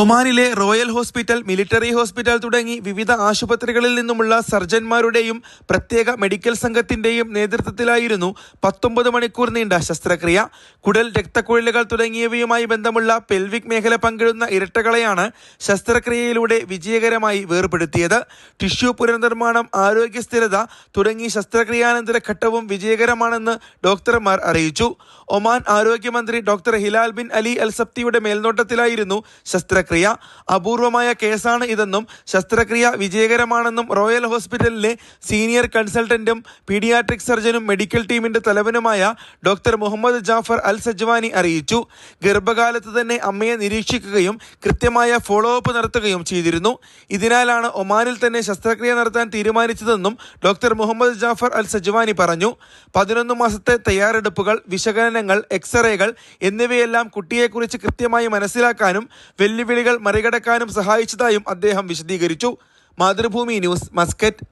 ഒമാനിലെ royal hospital military hospital തുടങ്ങി വിവിധ ആശുപത്രികളിൽ നിന്നുമുള്ള സർജന്മാരുടെയും പ്രത്യേക മെഡിക്കൽ സംഘത്തിന്റെയും നേതൃത്വത്തിലായിരുന്നു പത്തൊമ്പത് മണിക്കൂർ നീണ്ട ശസ്ത്രക്രിയ. കുടൽ രക്തക്കുഴലുകൾ തുടങ്ങിയവയുമായി ബന്ധമുള്ള പെൽവിക് മേഖല പങ്കിടുന്ന ഇരട്ടകളെയാണ് ശസ്ത്രക്രിയയിലൂടെ വിജയകരമായി വേർപെടുത്തിയത്. ടിഷ്യൂ പുനർനിർമ്മാണം ആരോഗ്യ സ്ഥിരത തുടങ്ങി ശസ്ത്രക്രിയാനന്തര ഘട്ടവും വിജയകരമാണെന്ന് ഡോക്ടർമാർ അറിയിച്ചു. ഒമാൻ ആരോഗ്യമന്ത്രി doctor Hilal bin Ali Al സപ്തിയുടെ മേൽനോട്ടത്തിലായിരുന്നു ശസ്ത്രക്രിയ. അപൂർവമായ കേസാണ് ഇതെന്നും ശസ്ത്രക്രിയ വിജയകരമാണെന്നും റോയൽ ഹോസ്പിറ്റലിലെ സീനിയർ കൺസൾട്ടന്റും പീഡിയാട്രിക് സർജനും മെഡിക്കൽ ടീമിന്റെ തലവനുമായ doctor Muhammad Jafar Al Sajwani അറിയിച്ചു. ഗർഭകാലത്ത് തന്നെ അമ്മയെ നിരീക്ഷിക്കുകയും കൃത്യമായ ഫോളോ അപ്പ് നടത്തുകയും ചെയ്തിരുന്നു. ഇതിനാലാണ് ഒമാനിൽ തന്നെ ശസ്ത്രക്രിയ നടത്താൻ തീരുമാനിച്ചതെന്നും doctor Muhammad Jafar Al Sajwani പറഞ്ഞു. പതിനൊന്ന് മാസത്തെ തയ്യാറെടുപ്പുകൾ വിശകലനങ്ങൾ എക്സ്റേകൾ എന്നിവയെല്ലാം കുട്ടിയെക്കുറിച്ച് കൃത്യമായി മനസ്സിലാക്കാനും വെല്ലുവിളികൾ മറികടക്കാനും സഹായിച്ചതായും അദ്ദേഹം വിശദീകരിച്ചു. Mathrubhumi news Muscat